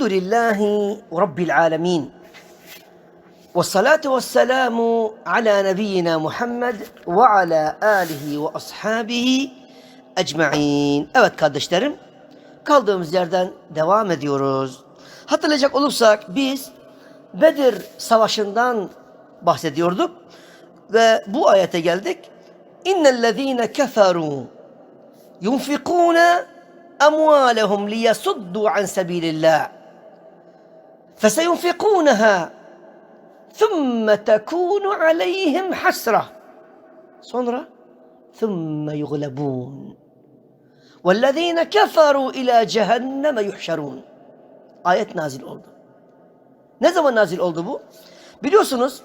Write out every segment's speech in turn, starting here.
الحمد لله رب العالمين والصلاة والسلام على نبينا محمد وعلى آله وأصحابه ecmaîn. Evet kardeşlerim, kaldığımız yerden devam ediyoruz. Hatırlayacak olursak biz Bedir Savaşı'ndan bahsediyorduk ve bu ayete geldik. İnnellezîne keferû yunfikûne emvâlehum liyasuddû an sebîlillâh. فَسَيُنْفِقُونَهَا ثُمَّ تَكُونُ عَلَيْهِمْ حَسْرَةٌ Sonra ثُمَّ يُغْلَبُونَ وَالَّذ۪ينَ كَفَرُوا اِلَى جَهَنَّمَ يُحْشَرُونَ Ayet nazil oldu. Ne zaman nazil oldu bu? Biliyorsunuz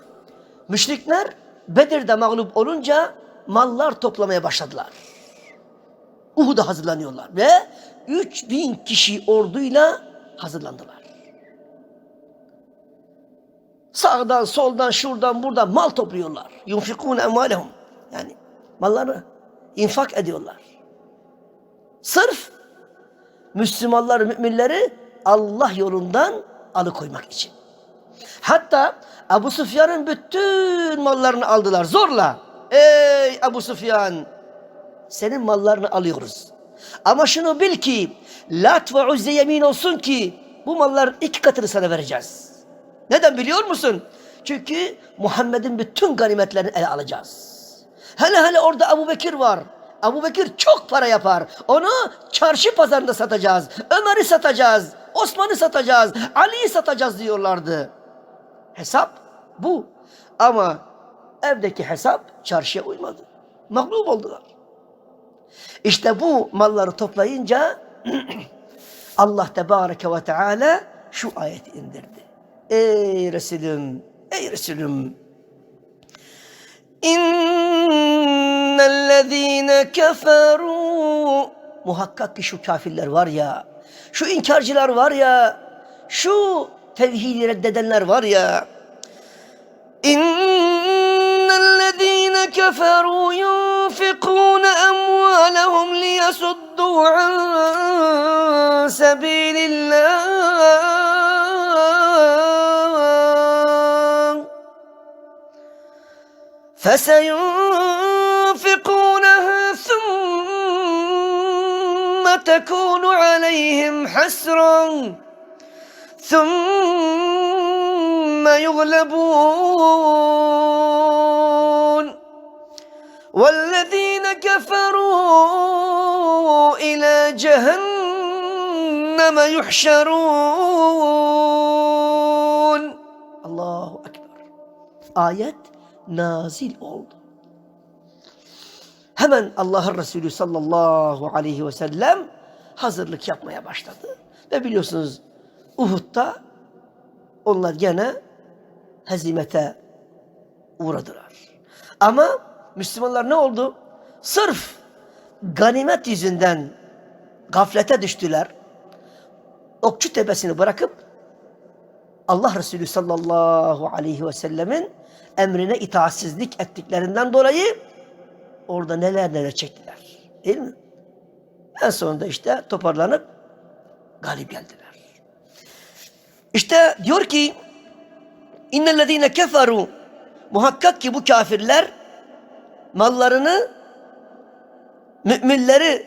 müşrikler Bedir'de mağlup olunca mallar toplamaya başladılar. Uhud'a hazırlanıyorlar ve 3000 kişi orduyla hazırlandılar. Sağdan, soldan, şuradan, buradan mal topluyorlar. Yunfikûne emvâlehum. Yani malları infak ediyorlar. Sırf Müslümanları, müminleri Allah yolundan alıkoymak için. Hatta Ebu Süfyan'ın bütün mallarını aldılar zorla. Ey Ebu Süfyan senin mallarını alıyoruz. Ama şunu bil ki Lat ve Uzze yemin olsun ki bu malların iki katını sana vereceğiz. Neden biliyor musun? Çünkü Muhammed'in bütün ganimetlerini ele alacağız. Hele hele orada Ebu Bekir var. Ebu Bekir çok para yapar. Onu çarşı pazarında satacağız. Ömer'i satacağız. Osman'ı satacağız. Ali'yi satacağız diyorlardı. Hesap bu. Ama evdeki hesap çarşıya uymadı. Mağlup oldular. İşte bu malları toplayınca Allah Tebareke ve Teala şu ayeti indirdi. Ey Resulüm, ey Resulüm. İnnellezîne keferû Muhakkak ki şu kafirler var ya, şu inkarcılar var ya, şu tevhidi reddedenler var ya. İnnellezîne keferû yunfikûne emvâlehum liyasuddû an sebîlillâh. فسينفقونها ثم تكون عليهم حسرا ثم يغلبون. والذين كفروا إلى جهنم يحشرون. الله أكبر. آيات nazil oldu. Hemen Allah'ın Resulü sallallahu aleyhi ve sellem hazırlık yapmaya başladı. Ve biliyorsunuz Uhud'da onlar gene hezimete uğradılar. Ama Müslümanlar ne oldu? Sırf ganimet yüzünden gaflete düştüler. Okçu tepesini bırakıp Allah Resulü sallallahu aleyhi ve sellemin emrine itaatsizlik ettiklerinden dolayı orada neler neler çektiler. Değil mi? En sonunda işte toparlanıp galip geldiler. İşte diyor ki innellezine keferu muhakkak ki bu kafirler mallarını müminleri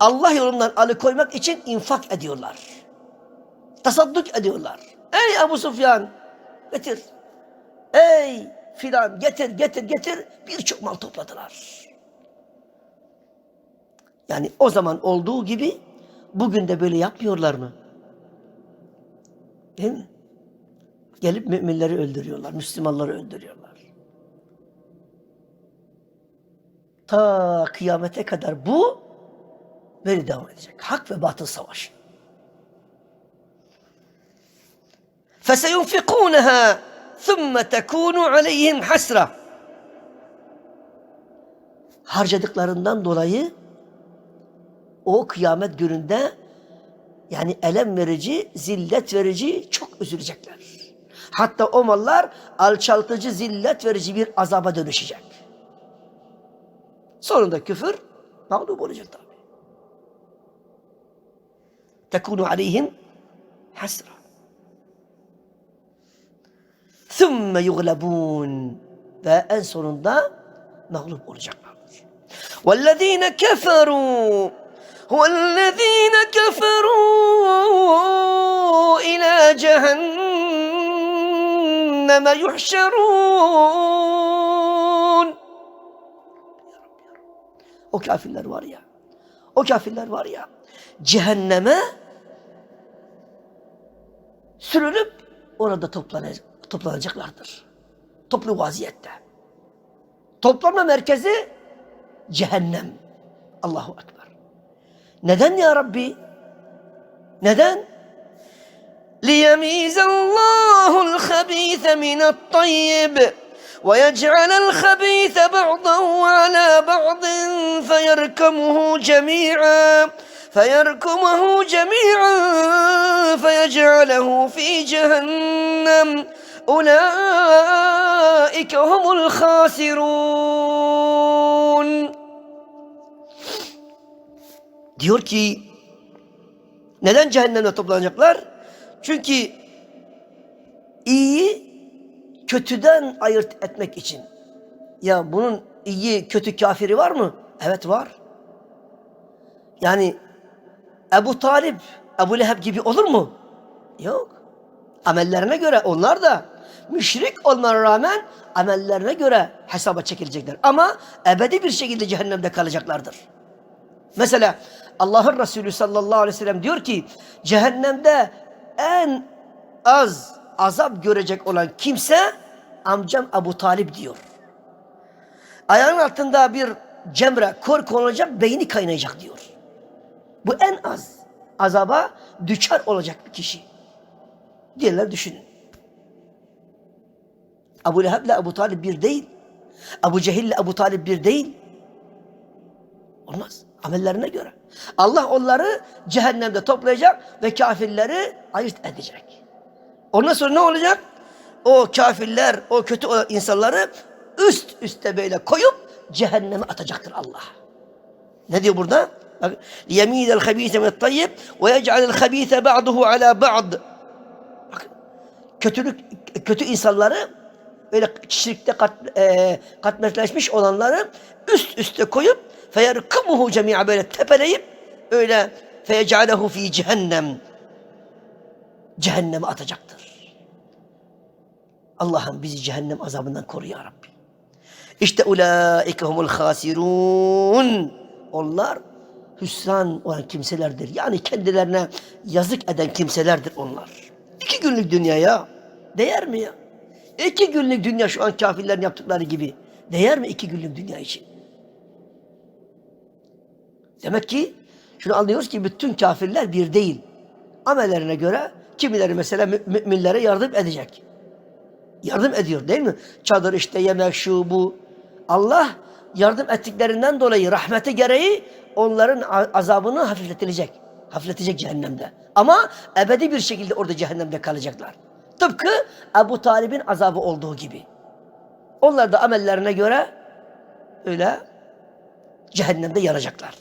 Allah yolundan alıkoymak için infak ediyorlar. Tasadduk ediyorlar. Ey Ebu Sufyan getir. Ey filan getir getir getir birçok mal topladılar. Yani o zaman olduğu gibi bugün de böyle yapmıyorlar mı? Değil mi? Gelip müminleri öldürüyorlar, Müslümanları öldürüyorlar. Ta kıyamete kadar bu böyle devam edecek. Hak ve batıl savaşı. فَسَيُنْفِقُونَهَا ثُمَّ تَكُونُ عَلَيْهِمْ حَسْرًا Harcadıklarından dolayı o kıyamet gününde yani elem verici, zillet verici çok üzülecekler. Hatta o mallar alçaltıcı, zillet verici bir azaba dönüşecek. Sonunda küfür mağlup olacak tabi. Tekunu aleyhim Hasra. ثُمَّ يُغْلَبُونَ Ve en sonunda mağlup olacaklardır. وَالَّذ۪ينَ كَفَرُوا وَالَّذ۪ينَ كَفَرُوا إِلَى جَهَنَّمَ يُحْشَرُونَ O kafirler var ya, o kafirler var ya, cehenneme sürülüp orada toplanacak, toplanacaklardır. Toplu vaziyette. Toplanma merkezi cehennem. Allahu Ekber. Neden ya Rabbi? Neden? ليميز الله الخبيث من الطيب ويجعل الخبيث بعضه على بعض فيركمه جميعا فيركمه جميعا فيجعله في جهنم أولئك هم الخاسرون Diyor ki neden cehennemde toplanacaklar? Çünkü iyiyi kötüden ayırt etmek için. Ya bunun iyi kötü kafiri var mı? Evet var. Yani Ebu Talip, Ebu Leheb gibi olur mu? Yok. Amellerine göre onlar da müşrik olmalarına rağmen amellerine göre hesaba çekilecekler. Ama ebedi bir şekilde cehennemde kalacaklardır. Mesela Allah'ın Resulü sallallahu aleyhi ve sellem diyor ki cehennemde en az azap görecek olan kimse amcam Ebu Talip diyor. Ayağının altında bir cemre kor konulacak beyni kaynayacak diyor. Bu en az azaba düşer olacak bir kişi. Diğerler düşünün. Ebu Leheb ile Ebu Talib bir değil. Ebu Cehil ile Ebu Talib bir değil. Olmaz. Amellerine göre. Allah onları cehennemde toplayacak ve kafirleri ayırt edecek. Ondan sonra ne olacak? O kafirler, o kötü insanları üst üste böyle koyup cehenneme atacaktır Allah. Ne diyor burada? لِيَم۪يدَ الْخَب۪يثَ مِنَ الطَّيِّبِ وَيَجْعَلَ الْخَب۪يثَ بَعْضُهُ عَلَى بَعْضٍ Bakın, kötülük, kötü insanları böyle şirkte kat, e, katmerleşmiş olanları üst üste koyup feyerkumuhu cemi'a böyle tepeleyip öyle feyecalehu fi cehennem cehenneme atacaktır. Allah'ım bizi cehennem azabından koru ya Rabbi. İşte ulaike humul hasirun. Onlar hüsran olan kimselerdir. Yani kendilerine yazık eden kimselerdir onlar. İki günlük dünyaya değer mi ya? İki günlük dünya şu an kafirlerin yaptıkları gibi. Değer mi iki günlük dünya için? Demek ki şunu anlıyoruz ki bütün kafirler bir değil. Amellerine göre kimileri mesela mü- müminlere yardım edecek. Yardım ediyor değil mi? Çadır işte yemek şu bu. Allah yardım ettiklerinden dolayı rahmeti gereği onların azabını hafifletilecek. Hafifletecek cehennemde. Ama ebedi bir şekilde orada cehennemde kalacaklar. Tıpkı Ebu Talib'in azabı olduğu gibi. Onlar da amellerine göre öyle cehennemde yanacaklar.